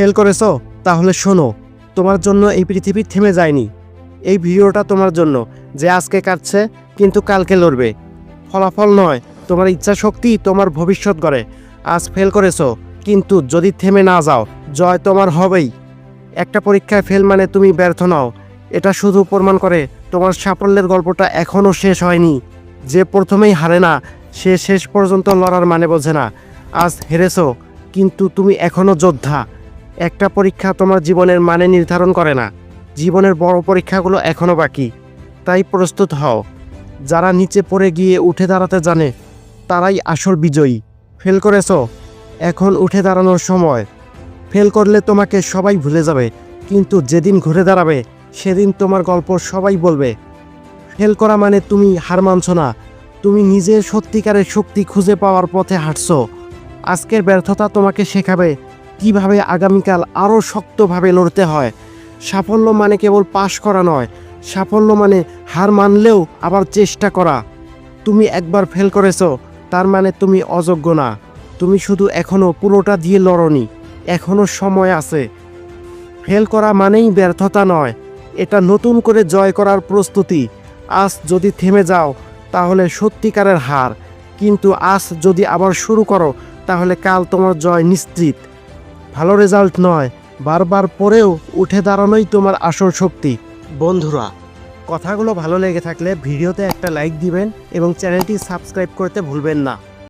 Fail করেছ? তাহলে শোনো, তোমার জন্য এই পৃথিবী থেমে যায়নি। এই ভিডিওটা তোমার জন্য, যে আজকে কাটছে, কিন্তু কালকে লড়বে। ফলাফল নয়, তোমার ইচ্ছা শক্তি তোমার ভবিষ্যৎ গড়ে। আজ ফেল করেছ, কিন্তু যদি থেমে না যাও, জয় তোমার হবেই। একটা পরীক্ষায় ফেল মানে তুমি ব্যর্থ নাও। এটা শুধু প্রমাণ করে, তোমার সাফল্যের গল্পটা এখনও শেষ হয়নি। যে প্রথমেই হারে না, সে শেষ পর্যন্ত লড়ার মানে বোঝে না। আজ হেরেছো, কিন্তু তুমি এখনও যোদ্ধা। একটা পরীক্ষা তোমার জীবনের মানে নির্ধারণ করে না। জীবনের বড় পরীক্ষাগুলো এখনও বাকি। তাই প্রস্তুত হও। যারা নিচে পড়ে গিয়ে উঠে দাঁড়াতে জানে, তারাই আসল বিজয়ী। ফেল করেছ? এখন উঠে দাঁড়ানোর সময়। ফেল করলে তোমাকে সবাই ভুলে যাবে, কিন্তু যেদিন ঘুরে দাঁড়াবে, সেদিন তোমার গল্প সবাই বলবে। ফেল করা মানে তুমি হার মানছো না। তুমি নিজের সত্যিকারের শক্তি খুঁজে পাওয়ার পথে হাঁটছ। আজকের ব্যর্থতা তোমাকে শেখাবে কীভাবে আগামীকাল আরও শক্তভাবে লড়তে হয়? সাফল্য মানে কেবল পাশ করা নয়, সাফল্য মানে হার মানলেও আবার চেষ্টা করা। তুমি একবার ফেল করেছ, তার মানে তুমি অযোগ্য না। তুমি শুধু এখনও পুরোটা দিয়ে লড়নি এখনও সময় আছে। ফেল করা মানেই ব্যর্থতা নয়, এটা নতুন করে জয় করার প্রস্তুতি। আজ যদি থেমে যাও, তাহলে সত্যিকারের হার। কিন্তু আজ যদি আবার শুরু করো, তাহলে কাল তোমার জয় নিশ্চিত। ভালো রেজাল্ট নয় বারবার পরেও উঠে দাঁড়ানোই তোমার আসল শক্তি। বন্ধুরা কথাগুলো ভালো লেগে থাকলে ভিডিওতে একটা লাইক দিবেন এবং চ্যানেলটি সাবস্ক্রাইব করতে ভুলবেন না।